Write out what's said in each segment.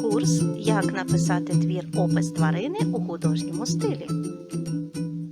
Курс Як написати твір опис тварини у художньому стилі.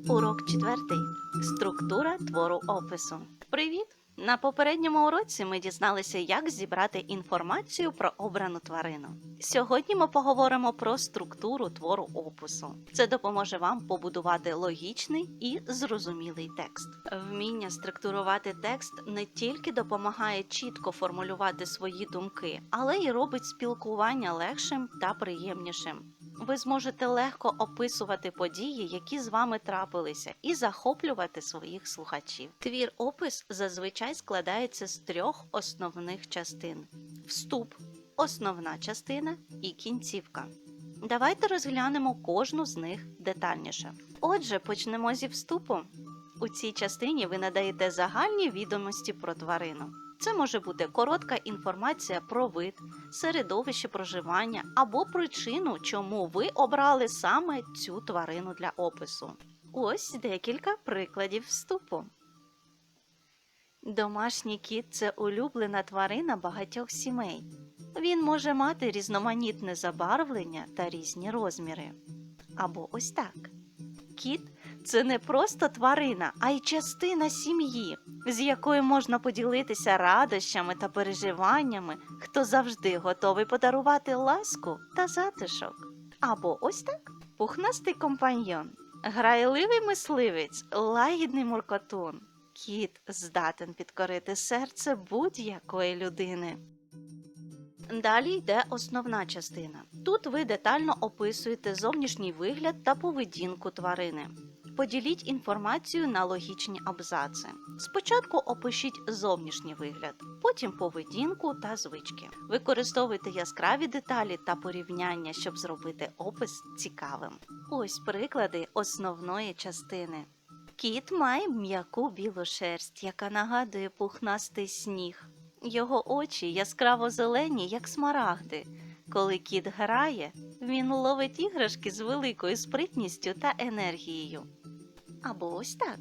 Урок четвертий. Структура твору опису. Привіт! На попередньому уроці ми дізналися, як зібрати інформацію про обрану тварину. Сьогодні ми поговоримо про структуру твору опису. Це допоможе вам побудувати логічний і зрозумілий текст. Вміння структурувати текст не тільки допомагає чітко формулювати свої думки, але й робить спілкування легшим та приємнішим. Ви зможете легко описувати події, які з вами трапилися, і захоплювати своїх слухачів. Твір опис зазвичай складається з трьох основних частин: вступ, основна частина і кінцівка. Давайте розглянемо кожну з них детальніше. Отже, почнемо зі вступу. У цій частині ви надаєте загальні відомості про тварину. Це може бути коротка інформація про вид, середовище проживання або причину, чому ви обрали саме цю тварину для опису. Ось декілька прикладів вступу. Домашній кіт це улюблена тварина багатьох сімей. Він може мати різноманітне забарвлення та різні розміри. Або ось так. Кіт це не просто тварина, а й частина сім'ї, з якою можна поділитися радощами та переживаннями, хто завжди готовий подарувати ласку та затишок. Або ось так пухнастий компаньйон, грайливий мисливець, лагідний муркотун. Кіт здатен підкорити серце будь-якої людини. Далі йде основна частина. Тут ви детально описуєте зовнішній вигляд та поведінку тварини. Поділіть інформацію на логічні абзаци. Спочатку опишіть зовнішній вигляд, потім поведінку та звички. Використовуйте яскраві деталі та порівняння, щоб зробити опис цікавим. Ось приклади основної частини. Кіт має м'яку білу шерсть, яка нагадує пухнастий сніг. Його очі яскраво зелені, як смарагди. Коли кіт грає, він ловить іграшки з великою спритністю та енергією. Або ось так.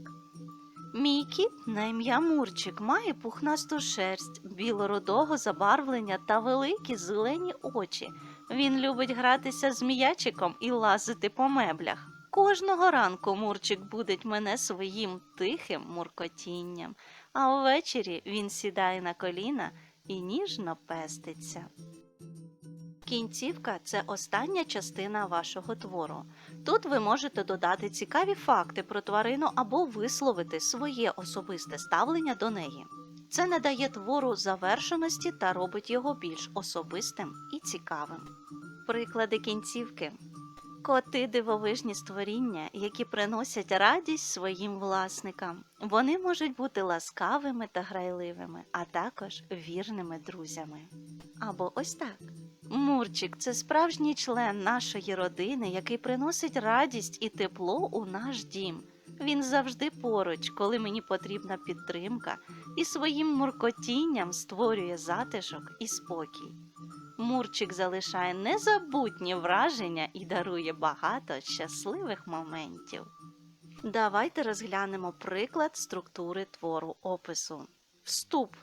Мій кіт на ім'я Мурчик має пухнасту шерсть, білорудого забарвлення та великі зелені очі. Він любить гратися з м'ячиком і лазити по меблях. Кожного ранку Мурчик будить мене своїм тихим муркотінням, а ввечері він сідає на коліна і ніжно пеститься. Кінцівка це остання частина вашого твору. Тут ви можете додати цікаві факти про тварину або висловити своє особисте ставлення до неї. Це надає твору завершеності та робить його більш особистим і цікавим. Приклади кінцівки. Коти дивовижні створіння, які приносять радість своїм власникам. Вони можуть бути ласкавими та грайливими, а також вірними друзями. Або ось так. Мурчик це справжній член нашої родини, який приносить радість і тепло у наш дім. Він завжди поруч, коли мені потрібна підтримка, і своїм муркотінням створює затишок і спокій. Мурчик залишає незабутні враження і дарує багато щасливих моментів. Давайте розглянемо приклад структури твору опису. Вступ.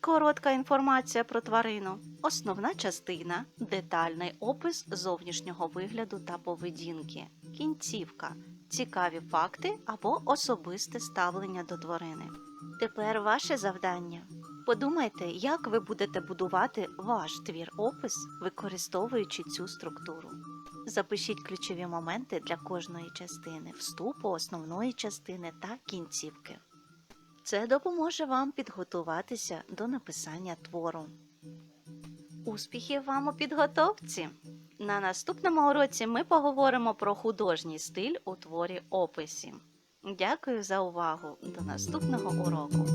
Коротка інформація про тварину. Основна частина детальний опис зовнішнього вигляду та поведінки. Кінцівка. Цікаві факти або особисте ставлення до тварини. Тепер ваше завдання. Подумайте, як ви будете будувати ваш твір опис, використовуючи цю структуру. Запишіть ключові моменти для кожної частини, вступу, основної частини та кінцівки. Це допоможе вам підготуватися до написання твору. Успіхів вам у підготовці! На наступному уроці ми поговоримо про художній стиль у творі описі. Дякую за увагу! До наступного уроку!